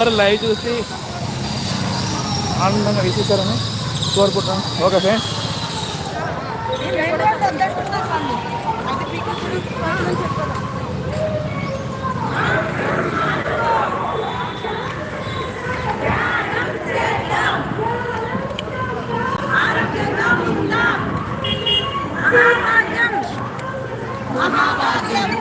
Live చూసి ఆనందంగా వీక్షిస్తారని కోరుకుంటున్నాను ఓకే ఫ్రెండ్స్ మెడిటేషన్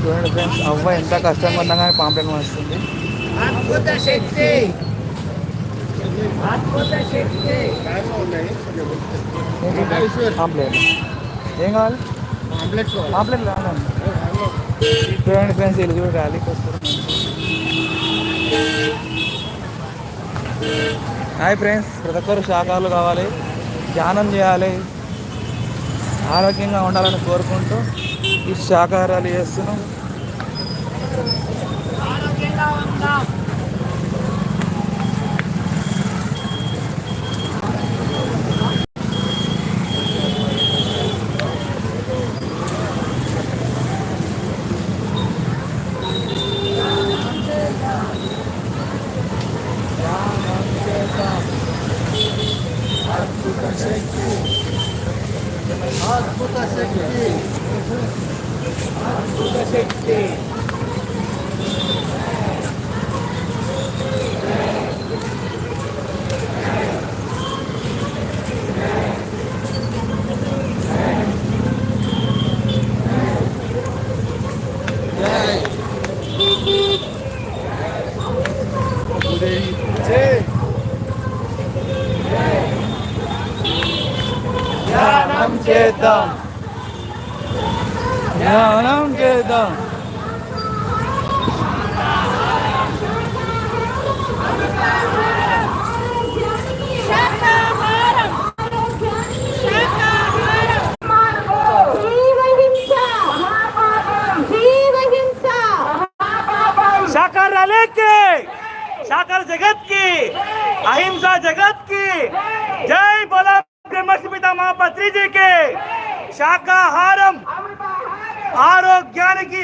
చూడండి ఫ్రెండ్స్ అవ్వ ఎంత కష్టంగా ఉన్నా కానీ పాంప్లెట్ వస్తుంది అద్భుత శక్తి అద్భుత శక్తి పాంప్లెట్ ఏం కావాలి పాంప్లెట్ కావాలి చూడండి ఫ్రెండ్స్ వీళ్ళు చూడు ర్యాలీకి వస్తారు హాయ్ ఫ్రెండ్స్ ప్రతి ఒక్కరు శాఖలు కావాలి ధ్యానం చేయాలి ఆరోగ్యంగా ఉండాలని కోరుకుంటూ ఈ శాకాహారాలు చేస్తున్నాం. జ్ఞానం చేద్దాం. జ్ఞానం చేద్దాం. के साकार जगत की अहिंसा जगत की जय बोला ब्रह्मस्मिता महापत्री जी के శాకాహారం ఆరోగ్యానికి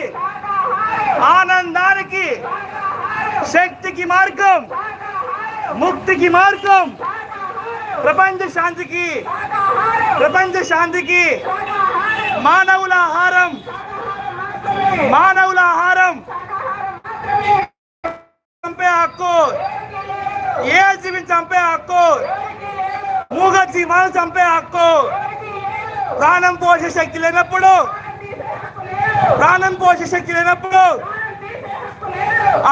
ఆనందానికి శక్తికి మార్గం ముక్తికి మార్గం ప్రపంచ శాంతికి ప్రపంచ శాంతికి మానవుల ఆహారం మానవుల ఆహారం చంపే హక్కు. ఏ జీవిని చంపే హక్కు? మూగ జీవాలు చంపే హక్కు. ప్రాణం పోసే శక్తి లేనప్పుడు ప్రాణం పోసే శక్తి లేనప్పుడు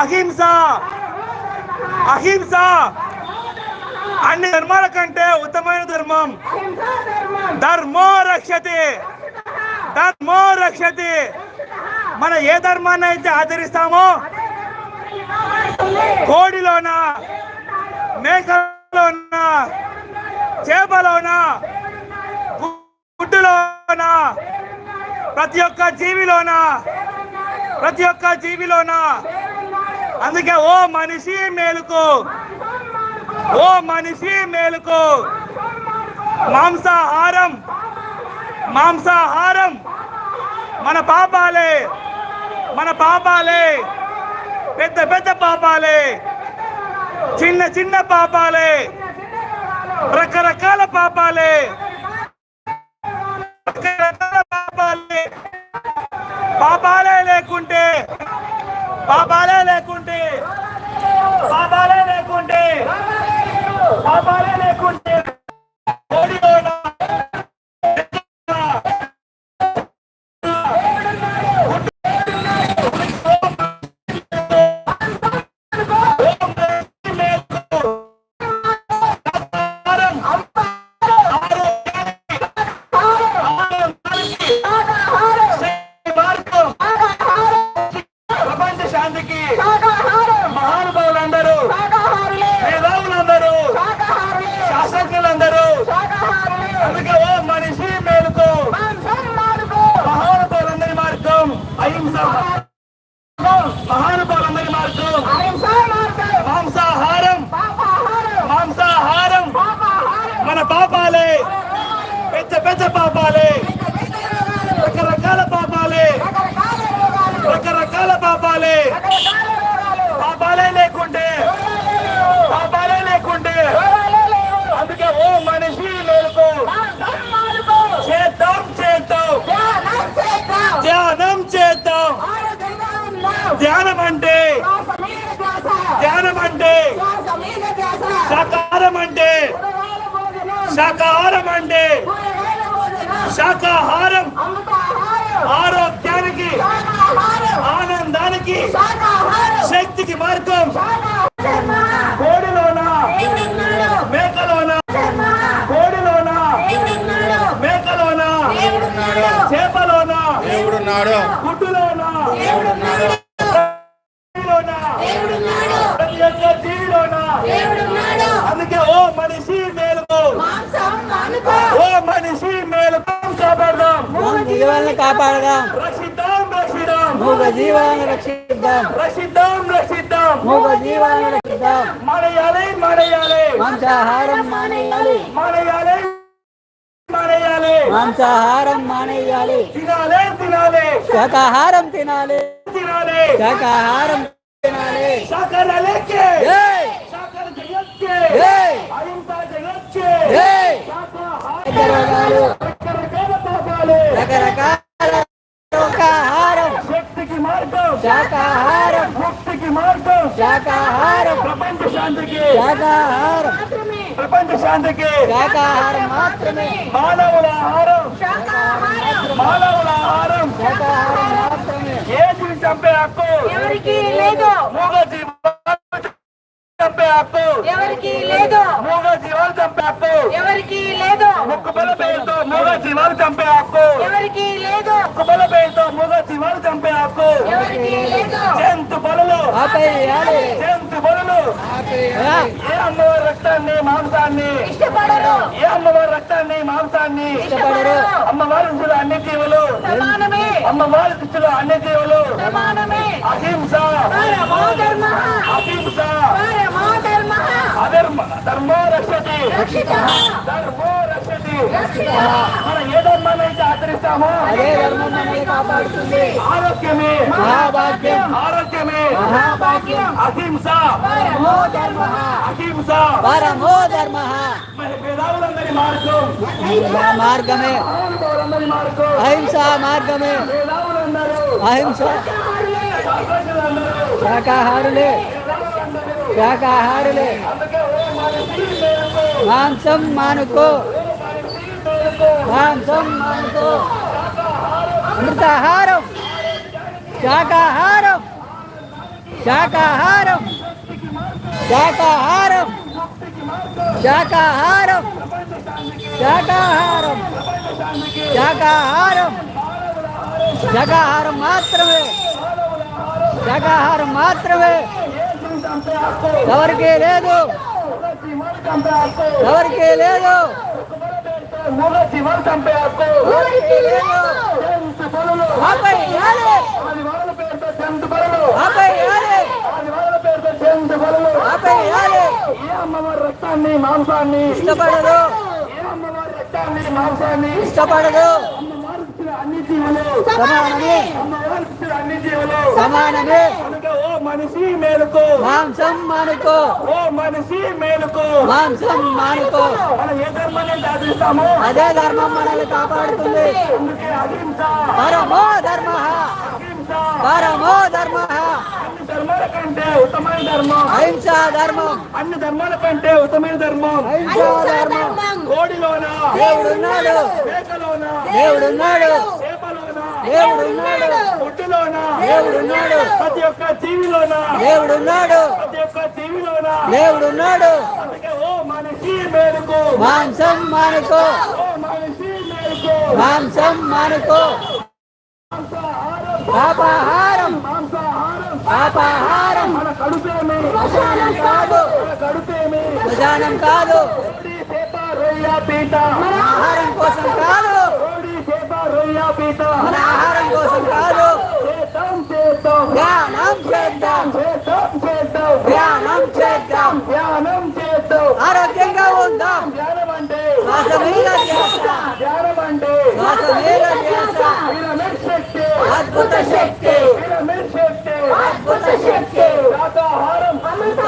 అహింస అహింస. అన్ని ధర్మాల కంటే ఉత్తమైన ధర్మం. ధర్మో రక్షతి. ధర్మో రక్షతి. మన ఏ ధర్మాన్ని అయితే ఆచరిస్తామో కోడిలోన మేకలోన చేపలోన గుడ్డులోనా ప్రతి ఒక్క జీవిలోన ప్రతి ఒక్క జీవిలోన. అందుకే ఓ మనిషి మేలుకు ఓ మనిషి మేలుకు. మాంసాహారం మాంసాహారం మన పాపాలే మన పాపాలే. పెద్ద పెద్ద పాపాలే. చిన్న చిన్న పాపాలే. రకరకాల పాపాలే. రకరకాల పాపాలే. పాపాలే లేకుంటే పాపాలే ధ్యానం అంటే ధ్యానం అంటే శాకాహారం. అంటే శాకాహారం. అంటే శాకాహారం. ఆరోగ్యానికి ఆనందానికి శక్తికి మార్గం కోడిలోన మేకలోన కోడిలోన మేకలోన చేపలోన దేవుడున్నాడు గుడ్డులోన జీవిలోన ప్రతి ఒక్క జీవిలోన అందుకే ఓ మనిషి మేలుకో ఓ మనిషి మేలుకో కాపాడదాం మూగ జీవాలను కాపాడదాం రక్షిద్దాం రక్షిద్దాం మూగ జీవాలను రక్షిద్దాం రక్షిద్దాం రక్షిద్దాం మూగ జీవాలను రక్షిద్దాం మనయాలి మనయాలి మాంసాహారం మానేయాలి మనయాలి మనయాలి మాంసాహారం మానేయాలి తినాలి తినాలి శాకాహారం తినాలి తినాలి శాకాహారం తినాలి సాకర లేకే జై సాకర జగత్కే జై అహింస జగత్కే జై శాకాహారం రోగాలు రకరకాల పాపాలు రకరకాల శాకాహారం శక్తికి మార్గం. శాకాహారం. ముక్తికి మార్గం. శాకాహారం. ప్రపంచ శాంతికి. శాకాహారం. ప్రపంచ శాంతికి. శాకాహారం మాత్రమే. మానవుల ఆహారం. మానవుల ఆహారం. శాకాహారం మాత్రమే. ఏది చంపే హక్కు? ఎవరికి లేదు. మూగ హక్కు ఎవరికి లేదు. మూగ జీవాలు చంపే హక్కు ఎవరికి లేదు. ముక్కు బల పేరుతో మూగ జీవాలు చంపే హక్కు ఎవరికి లేదు. ముక్కు బల పేరుతో మూగ జీవాలు చంపే హక్కు ఎవరికి లేదు. జంతు బలులు. ఆపేయాలి. జంతు బలులు. ఏ అమ్మవారి రక్తాన్ని మాంసాన్ని? ఇష్టపడరు. ఏ అమ్మవారి రక్తాన్ని మాంసాన్ని? ఇష్టపడరు. అమ్మవారి రుచులు అన్ని జీవులు. సమానమే అమ్మవారి రుచులు అన్ని జీవులు. సమానమే అహింస పరమో ధర్మ అధర్మ ధర్మో రక్షతి రక్షిత ధర్మో రక్షతి మనం ఏ ధర్మాన్ని అయితే ఆచరిస్తామో అదే ధర్మం మనల్ని కాపాడుతుంది. ఆరోగ్యమే. మహాభాగ్యం. ఆరోగ్యమే. మహాభాగ్యం. అహింస. పరమో ధర్మ. అహింస. పరమో ధర్మ. మేధావులందరి మార్గం. మార్గమే. మహానుభావులందరి మార్గం. అహింస మార్గమే. మేధావులందరూ అహింస. శాస్త్రజ్ఞులందరూ శాకాహారులే. శాకాహారులే మాంసం మానుకో. మాంసం మానుకో. అమృతాహారం. శాకాహారం శాకాహారం శాకాహారం శాకాహారం శాకాహారం శాకాహారం శాకాహారం మాత్రమే. శాకాహారం మాత్రమే. ఎవరికీ లేదు. ఎవరికీ లేదు. రక్తాన్ని మాంసాన్ని ఇష్టపడదు రక్తాన్ని మాంసాన్ని ఇష్టపడదు. అన్ని జీవులు సమానమే. అన్ని జీవులు సమానమే. ఓ మనిషి మేలుకో మాంసం మానుకో. ఓ మనిషి మేలుకో మాంసం మానుకో. మనం ఏ ధర్మాన్ని ఆదరిస్తామో అదే ధర్మం మనల్ని కాపాడుతుంది. అందుకే అహింస పరమో ధర్మ. పరమో ధర్మ. ధర్మాల కంటే ఉత్తమైన ధర్మం. అహింసా ధర్మం. అన్ని ధర్మాల కంటే ఉత్తమైన ధర్మం. అహింసా ధర్మం. కోడిలోన దేవుడున్నాడు. మేకలోన? దేవుడున్నాడు. చేపలోన? దేవుడున్నాడు. పుట్టులోన? దేవుడున్నాడు. ప్రతి ఒక్క జీవిలోన? దేవుడున్నాడు. ప్రతి ఒక్క జీవిలోన? దేవుడున్నాడు. ఓ మనిషి మేలుకో. మాంసం మానుకో. ఓ మనిషి మేలుకో. మాంసం మానుకో. పాపాహారం. పాపాహారం మన కడుపేమి కాదు. మన కడుపేమి రొయ్య పీట. ఆహారం కోసం కాదు. రొయ్య పీట. మన ఆహారం కోసం కాదు. చేద్దాం చేద్దాం. ధ్యానం చేద్దాం. చేద్దాం చేద్దాం. ధ్యానం చేద్దాం. ధ్యానం చేద్దాం. ఆరోగ్యంగా ఉందాం. ధ్యానం అంటే? శ్వాస మీద ధ్యాస. ధ్యానం అంటే? శ్వాస మీద ధ్యాస అద్భుత శక్తి. పిరమిడ్ శక్తి అద్భుత శక్తి శాకాహారం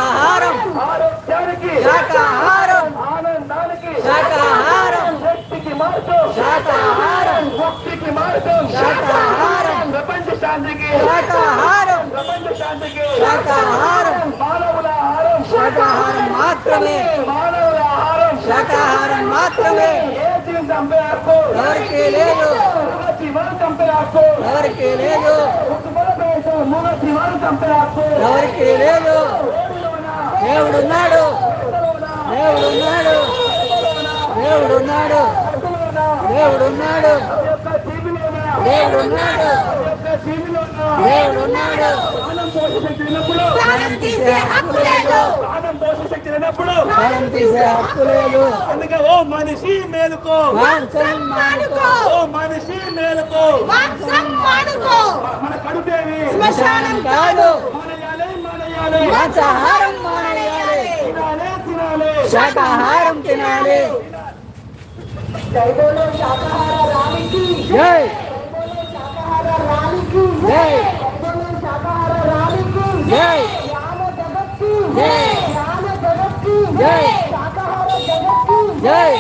ఆహారం ఆరోగ్యానికి శాకాహారం ఆనందానికి శాకాహారం శక్తికి మార్గం శాకాహారం భక్తికి మార్గం శాకాహారం ప్రపంచ శాంతికి శాకాహారం ప్రపంచ శాంతికి శాకాహారం మానవుల ఆహారం శాకాహారం మాత్రమే మానవుల ఆహారం శాకాహారం మాత్రమే ఏ జీవం చంపే హక్కు ఎవరికి లేదు మూగ జీవాలు చంపే హక్కు ఎవరికి లేదు ఎవరికి లేదు. దేవుడున్నాడు. దేవుడున్నాడు. దేవుడున్నాడు. దేవుడున్నాడు. యొక్క జీవిలోన దేవుడున్నాడు. యొక్క జీవిలోన దేవుడున్నాడు. ప్రాణం పోష శక్తి లేనప్పుడు ప్రాణం తీసే హక్కు లేదు. ప్రాణం పోష శక్తి లేనప్పుడు ప్రాణం తీసే హక్కు లేదు. అందుకే ఓ మనిషి మేలుకో. మాంసం మానుకో. ఓ మనిషి మేలుకో. మాంసం మానుకో. మన కడుపేమి? శ్మశానం కాదు. మానేయాలి మానేయాలి. మాంసాహారం మానేయాలి. తినాలి తినాలి. శాకాహారం తినాలి. జైబోలో శాకాహార రానికి జై. శాకాహార రానికి జై. జై. జై.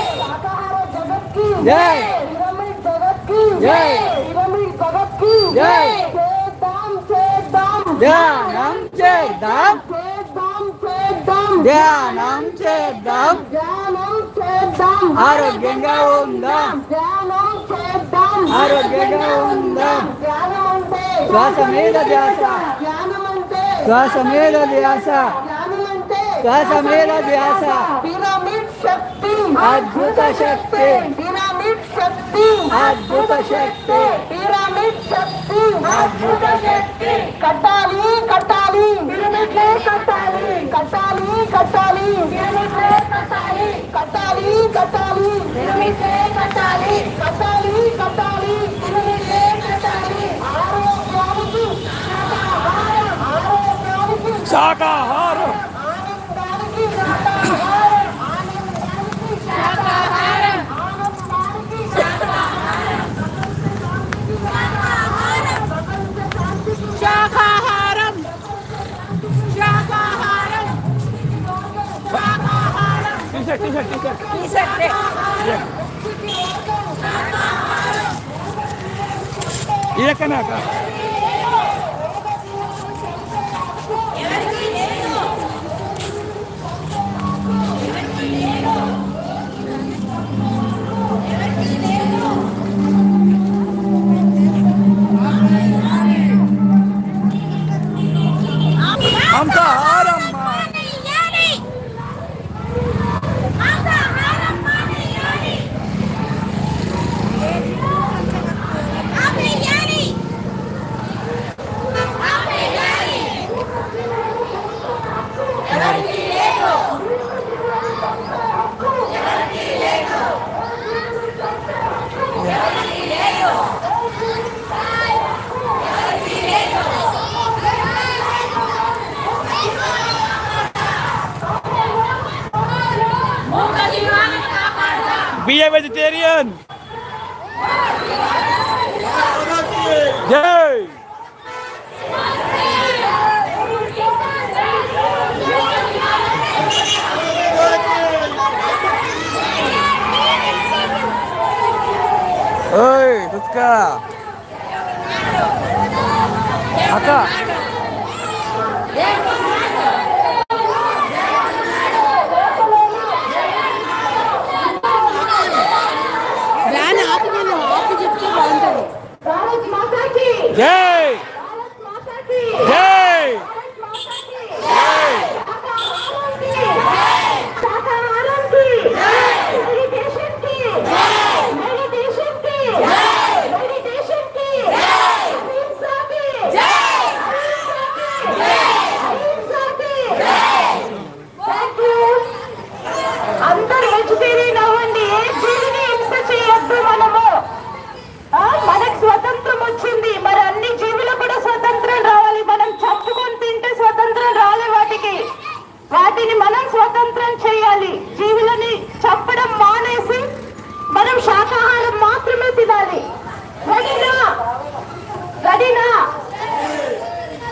జై. జై. జై. ధ్యానం చేద్దాం ధ్యానం చేద్దాం ధ్యానం చేద్దాం ఆరోగ్యంగా ఉందాం ఆరోగ్యంగా ఉందాం శ్వాస మీద ధ్యాస శ్వాస మీద ధ్యాస ధ్యానం అంటే శ్వాస మీద ధ్యాస పిరమిడ్ శక్తి అద్భుత శక్తి పిరమిడ్ శక్తి అద్భుత శక్తి పిరమిడ్ శక్తి అద్భుత శక్తి కట్టాలి కట్టాలి పిరమిడ్లే కట్టాలి కట్టాలి కట్టాలి పిరమిడ్లే కట్టాలి కట్టాలి కట్టాలి పిరమిడ్లే కట్టాలి కట్టాలి కట్టాలి పిరమిడ్లే కట్టాలి ఆరోగ్యానికి శాకాహారం ఆరోగ్యానికి శాకాహారం ये कना का é vegetariano? Yay! Oi, tudo cá? Acá. జై